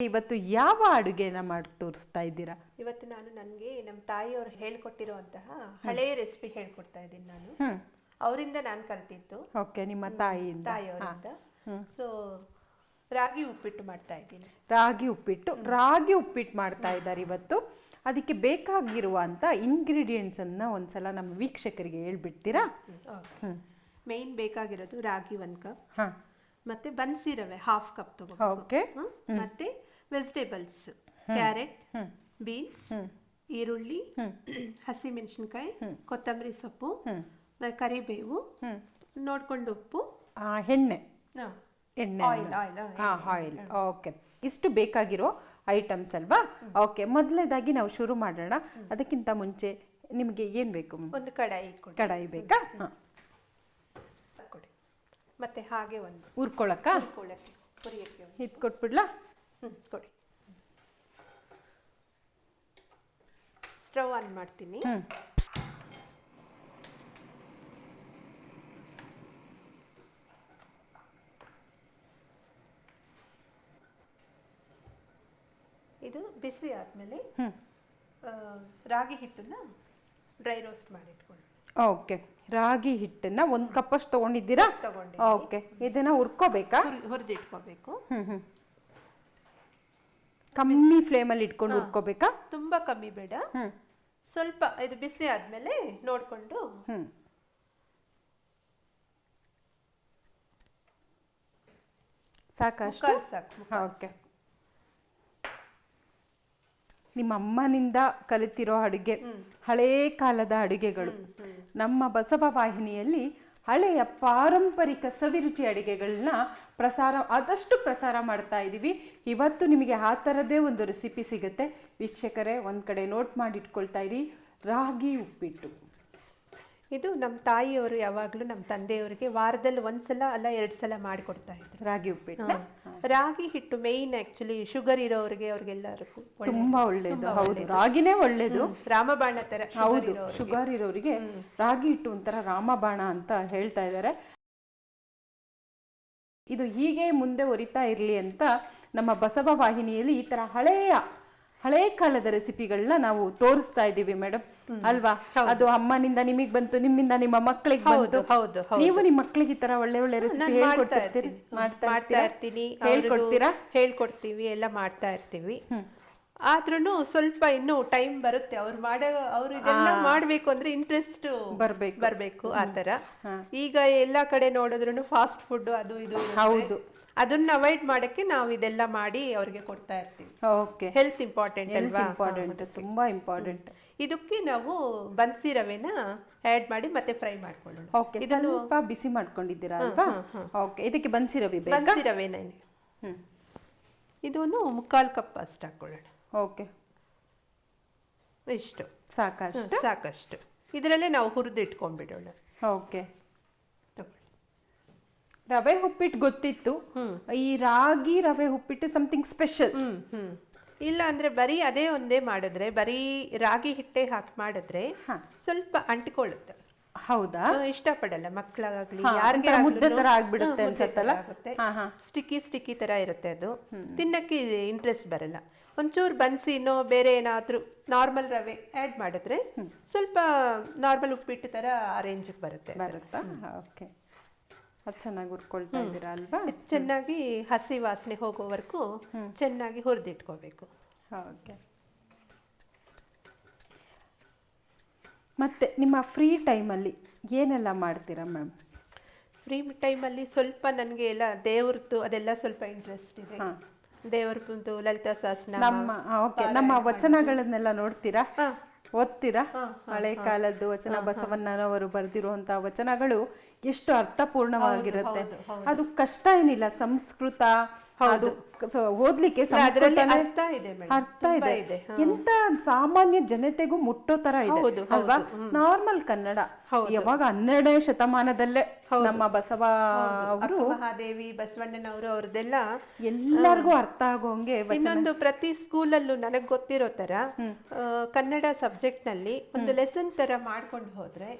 ಇವತ್ತು ಯಾವ ಅಡುಗೆನ ಮಾಡಿ ತೋರಿಸ್ತಾ ಇದ್ದೀರಾ? ಇವತ್ತು ನಾನು ನನಗೆ ನಮ್ಮ ತಾಯಿಯವರು ಹೇಳ್ಕೊಟ್ಟಿರುವಂತಹ ಹಳೆಯ ರೆಸಿಪಿ ಹೇಳ್ಕೊಡ್ತಾ ಇದ್ದೀನಿ ನಾನು. ಅವರಿಂದ ನಾನು ಕಲ್ತಿದ್ದು. ಓಕೆ ನಿಮ್ಮ ತಾಯಿಯಿಂದ. ತಾಯಿಯವರಿಂದ. ಸೊ ರಾಗಿ ಉಪ್ಪಿಟ್ಟು ಮಾಡ್ತಾ ಇದ್ದೀನಿ. ರಾಗಿ ಉಪ್ಪಿಟ್ಟು. ರಾಗಿ ಉಪ್ಪಿಟ್ಟು ಮಾಡ್ತಾ ಇದ್ದಾರೆ ಇವತ್ತು. ಅದಕ್ಕೆ ಬೇಕಾಗಿರುವಂಥ ಇಂಗ್ರೀಡಿಯೆಂಟ್ಸ್ ಅನ್ನ ಒಂದ್ಸಲ ನಮ್ಮ ವೀಕ್ಷಕರಿಗೆ ಹೇಳ್ಬಿಡ್ತೀರಾ? ಮೇನ್ ಬೇಕಾಗಿರೋದು ರಾಗಿ ಒಂದು ಕಪ್ ಹಾ. ಮತ್ತೆ ಬನ್ಸಿ ರವೆ ಹಾಫ್ ಕಪ್ ತಗೋ ಓಕೆ ಮತ್ತೆ ವೆಜಿಟೇಬಲ್ಸ್ ಕ್ಯಾರೆಟ್ ಬೀನ್ಸ್ ಈರುಳ್ಳಿ ಹಸಿಮೆಣಸಿನ್ಕಾಯಿ ಕೊತ್ತಂಬರಿ ಸೊಪ್ಪು ಕರಿಬೇವು ನೋಡ್ಕೊಂಡು ಉಪ್ಪು. ಎಣ್ಣೆ. ಎಣ್ಣೆ ಆಯಿಲ್ ಆಯಿಲ್ ಹಾಂ ಆಯಿಲ್ ಓಕೆ ಇಷ್ಟು ಬೇಕಾಗಿರೋ ಐಟಮ್ಸ್ ಅಲ್ವಾ? ಓಕೆ ಮೊದಲನೇದಾಗಿ ನಾವು ಶುರು ಮಾಡೋಣ. ಅದಕ್ಕಿಂತ ಮುಂಚೆ ನಿಮಗೆ ಏನು ಬೇಕು? ಒಂದು ಕಡಾಯಿ ಕಡಾಯಿ ಬೇಕಾ? ಹಾಂ. ಕೊಡಿ. ಮತ್ತೆ ಹಾಗೆ ಒಂದು. ಹುರ್ಕೊಳಕ್ಕ ಹುರ್ಕೊಳ್ಳಕ್ಕೆ. ಇದು ಕೊಟ್ಬಿಡ್ಲಾ ಹ್ಮ್ ಕೊಡಿ. ಸ್ಟವ್ ಆನ್ ಮಾಡ್ತೀನಿ. ಇದು ಬಿಸಿ ಆದ್ಮೇಲೆ ಹ್ಮ್. ರಾಗಿ ಹಿಟ್ಟನ್ನ ಡ್ರೈ ರೋಸ್ಟ್ ಮಾಡಿ ಇಟ್ಕೊಳ್ಳಿ ಓಕೆ. ರಾಗಿ ಹಿಟ್ಟನ್ನ ಒಂದು ಕಪ್ಪಷ್ಟು ತೊಗೊಂಡಿದ್ದೀರಾ? ತಗೊಂಡು ಓಕೆ. ಇದನ್ನ ಹುರ್ಕೋಬೇಕಾ? ಹುರಿದಿಟ್ಕೋಬೇಕು. ಹ್ಮ್ ಹ್ಮ್. ಕಮ್ಮಿ ಫ್ಲೇಮಲ್ಲಿ ಇಟ್ಕೊಂಡು ಹುರ್ಕೋಬೇಕಾ? ತುಂಬಾ ಕಮ್ಮಿ ಬೇಡ. ಹ್ಮ್. ಸ್ವಲ್ಪ ಇದು ಬಿಸಿ ಆದ್ಮೇಲೆ ನೋಡ್ಕೊಂಡು. ಹ್ಮ್. ಸಾಕಷ್ಟು? ಸಾಕು ಓಕೆ ನಿಮ್ಮ ಅಮ್ಮನಿಂದ ಕಲಿತಿರೋ ಅಡುಗೆ ಹಳೇ ಕಾಲದ ಅಡುಗೆಗಳು. ನಮ್ಮ ಬಸವ ವಾಹಿನಿಯಲ್ಲಿ ಹಳೆಯ ಪಾರಂಪರಿಕ ಸವಿರುಚಿ ಅಡುಗೆಗಳನ್ನ ಪ್ರಸಾರ, ಆದಷ್ಟು ಪ್ರಸಾರ ಮಾಡ್ತಾ ಇದ್ದೀವಿ ಇವತ್ತು ನಿಮಗೆ ಆ ಥರದ್ದೇ ಒಂದು ರೆಸಿಪಿ ಸಿಗುತ್ತೆ. ವೀಕ್ಷಕರೇ, ಒಂದು ಕಡೆ ನೋಟ್ ಮಾಡಿ ಇಟ್ಕೊಳ್ತಾ ಇರಿ. ರಾಗಿ ಉಪ್ಪಿಟ್ಟು. ಇದು ನಮ್ಮ ತಾಯಿಯವರು ಯಾವಾಗಲೂ ನಮ್ಮ ತಂದೆಯವರಿಗೆ ವಾರದಲ್ಲಿ ಒಂದ್ಸಲ ಅಲ್ಲ ಎರಡು ಸಲ ಮಾಡಿಕೊಡ್ತಾ ಇದ್ರು. ರಾಗಿ ಉಪ್ಪಿಟ್ಟು. ರಾಗಿ ಹಿಟ್ಟು ಮೇಯ್ನ್ ಆಕ್ಚುಲಿ ಶುಗರ್ ಇರೋರಿಗೆ ಅವ್ರಿಗೆಲ್ಲರಿಗೂ ತುಂಬಾ ಒಳ್ಳೇದು. ಹೌದು. ರಾಗಿನೇ ಒಳ್ಳೇದು. ರಾಮಬಾಣ ತರ ಹೌದು. ಶುಗರ್ ಇರೋರಿಗೆ ರಾಗಿ ಹಿಟ್ಟು ಒಂಥರ ರಾಮಬಾಣ ಅಂತ ಹೇಳ್ತಾ ಇದ್ದಾರೆ. ಇದು ಹೀಗೆ ಮುಂದೆ ಒರಿತಾ ಇರಲಿ ಅಂತ ನಮ್ಮ ಬಸವ ವಾಹಿನಿಯಲ್ಲಿ ಈ ತರ ಹಳೆಯ ಹಳೆ ಕಾಲದ ರೆಸಿಪಿಗಳನ್ನ ನಾವು ತೋರಿಸ್ತಾ ಇದ್ದೀವಿ ಮೇಡಮ್ ಅಲ್ವಾ? ಅದು ಅಮ್ಮನಿಂದ ನಿಮಗೆ ಬಂತು ನಿಮ್ಮಿಂದ ನಿಮ್ಮ ಮಕ್ಕಳಿಗೆ ಬಂತು. ಹೌದು ನೀವು ನಿಮ್ಮ ಮಕ್ಕಳಿಗೆ ಈ ತರ ಒಳ್ಳೆ ಒಳ್ಳೆ ರೆಸಿಪಿ ಮಾಡ್ತಾ ಹೇಳ್ಕೊಡ್ತಿರ್ತೀರಿ? ಇರ್ತೀನಿ. ಹೇಳ್ಕೊಡ್ತೀರಾ? ಹೇಳ್ಕೊಡ್ತೀವಿ ಎಲ್ಲ ಮಾಡ್ತಾ ಇರ್ತೀವಿ. ಆದ್ರೂ ಸ್ವಲ್ಪ ಇನ್ನು ಟೈಮ್ ಬರುತ್ತೆ. ಅವ್ರು ಮಾಡೋ ಅವ್ರು ಇದೆಲ್ಲ ಮಾಡ್ಬೇಕು ಅಂದ್ರೆ ಇಂಟ್ರೆಸ್ಟ್ ಬರ್ಬೇಕು. ಬರ್ಬೇಕು ಆತರ ಈಗ ಎಲ್ಲಾ ಕಡೆ ನೋಡಿದ್ರು ಫಾಸ್ಟ್ ಫುಡ್ ಅದು ಇದು ಹೌದು. ಅದನ್ನ ಅವಾಯ್ಡ್ ಮಾಡಕ್ಕೆ ನಾವು ಇದೆಲ್ಲ ಮಾಡಿ ಅವ್ರಿಗೆ ಕೊಡ್ತಾ ಇರ್ತೀವಿ. ಓಕೆ ಹೆಲ್ತ್ ಇಂಪಾರ್ಟೆಂಟ್ ಅಲ್ವಾ? ಇಂಪಾರ್ಟೆಂಟ್ ತುಂಬಾ ಇಂಪಾರ್ಟೆಂಟ್ ಇದಕ್ಕೆ ನಾವು ಬನ್ಸಿ ರವೆನ ಆಡ್ ಮಾಡಿ ಮತ್ತೆ ಫ್ರೈ ಮಾಡ್ಕೊಳ್ಳೋಣ. ಓಕೆ ಸ್ವಲ್ಪ ಬಿಸಿ ಮಾಡ್ಕೊಂಡಿದ್ದೀರಾ ಅಲ್ವಾ? ಓಕೆ ಇದಕ್ಕೆ ಬನ್ಸಿ ರವೆ ಬೇಕಾ? ಬನ್ಸಿ ರವೆನ ಹ್ಞೂ ಇದನ್ನು ಮುಕ್ಕಾಲು ಕಪ್ ಅಷ್ಟು ಹಾಕೊಳ್ಳೋಣ. ಓಕೆ ಇಷ್ಟು. ಸಾಕಷ್ಟು? ಸಾಕಷ್ಟು. ಇದರಲ್ಲೇ ನಾವು ಹುರಿದು ಇಟ್ಕೊಂಡ್ಬಿಡೋಣ ಓಕೆ. ರವೆ ಉಪ್ಪಿಟ್ಟು ಗೊತ್ತಿತ್ತು. ಈ ರಾಗಿ ರವೆ ಉಪ್ಪಿಟ್ಟು ಸಮಥಿಂಗ್ ಸ್ಪೆಷಲ್ ಇಲ್ಲ ಅಂದ್ರೆ ಬರೀ ಅದೇ ಒಂದೇ ಮಾಡಿದ್ರೆ ಬರೀ ರಾಗಿ ಹಿಟ್ಟೆ ಹಾಕಿ ಮಾಡಿದ್ರೆ. ಸ್ವಲ್ಪ ಅಂಟಿಕೊಳ್ಳುತ್ತೆ. ಹೌದಾ? ಇಷ್ಟಪಡಲ್ಲ ಮಕ್ಕಳಾಗ್ಲಿ ಯಾರಿಗೆ ಮುದ್ದೆ ತರ ಆಗ್ಬಿಡುತ್ತೆ ಅನ್ಸತ್ತಲ್ಲ? ಹಾ, ಹಾ. ಸ್ಟಿಕ್ಕಿ ಸ್ಟಿಕ್ಕಿ ತರ ಇರುತ್ತೆ ಅದು. ತಿನ್ನಕ್ಕೆ ಇಂಟ್ರೆಸ್ಟ್ ಬರಲ್ಲ. ಒಂಚೂರು ಬನ್ಸಿನೋ ಬೇರೆ ಏನಾದ್ರೂ ನಾರ್ಮಲ್ ರವೆ ಆ್ಯಡ್ ಮಾಡಿದ್ರೆ ಸ್ವಲ್ಪ ನಾರ್ಮಲ್ ಉಪ್ಪಿಟ್ಟು ತರ ಆ ರೇಂಜಿಗೆ ಬರುತ್ತೆ. ಬರುತ್ತಾ? ಓಕೆ ಚೆನ್ನಾಗಿ ಹುರ್ಕೊಳ್ತಾ ಇದ್ದೀರಾ ಅಲ್ವಾ? ಚೆನ್ನಾಗಿ ಹಸಿ ವಾಸನೆ ಹೋಗೋವರೆಗೂ ಚೆನ್ನಾಗಿ ಹುರಿದಿಟ್ಕೋಬೇಕು. ಓಕೆ. ಮತ್ತೆ ನಿಮ್ಮ ಫ್ರೀ ಟೈಮಲ್ಲಿ ಏನೆಲ್ಲ ಮಾಡ್ತೀರಾ ಮ್ಯಾಮ್? ಫ್ರೀ ಟೈಮಲ್ಲಿ ಸ್ವಲ್ಪ ನನಗೆ ಎಲ್ಲ ದೇವ್ರದ್ದು ಅದೆಲ್ಲ ಸ್ವಲ್ಪ ಇಂಟ್ರೆಸ್ಟ್ ಇದೆ. ದೇವ್ರದ್ದು ಲಲಿತಾ ಸಹಸ್ರನಾಮ ನಮ್ಮ ಓಕೆ. ನಮ್ಮ ವಚನಗಳನ್ನೆಲ್ಲ ನೋಡ್ತೀರಾ. ಓದ್ತೀರಾ? ಹಳೆ ಕಾಲದ್ದು ವಚನ ಬಸವಣ್ಣನವರು ಬರೆದಿರುವಂತಹ ವಚನಗಳು ಎಷ್ಟು ಅರ್ಥಪೂರ್ಣವಾಗಿರುತ್ತೆ. ಅದು ಕಷ್ಟ ಏನಿಲ್ಲ ಸಂಸ್ಕೃತ ಅದು ಓದ್ಲಿಕ್ಕೆ ಅರ್ಥ ಇದೆ ಎಂತ ಸಾಮಾನ್ಯ ಜನತೆಗೂ ಮುಟ್ಟೋ ತರ ಇದೆ ಅಲ್ವಾ? ನಾರ್ಮಲ್ ಕನ್ನಡ. ಯಾವಾಗ ಹನ್ನೆರಡನೇ ಶತಮಾನದಲ್ಲೇ ನಮ್ಮ ಬಸವ ಅವರು ಮಹಾದೇವಿ ಬಸವಣ್ಣನವರು ಅವ್ರದ್ದೆಲ್ಲ ಎಲ್ಲರಿಗೂ ಅರ್ಥ ಆಗೋಂಗೆ ಇನ್ನೊಂದು ಪ್ರತಿ ಸ್ಕೂಲಲ್ಲೂ ನನಗ್ ಗೊತ್ತಿರೋ ತರ ಕನ್ನಡ ಸಬ್ಜೆಕ್ಟ್ನಲ್ಲಿ ಒಂದು ಲೆಸನ್ ತರ ಮಾಡ್ಕೊಂಡು ಹೋದ್ರೆ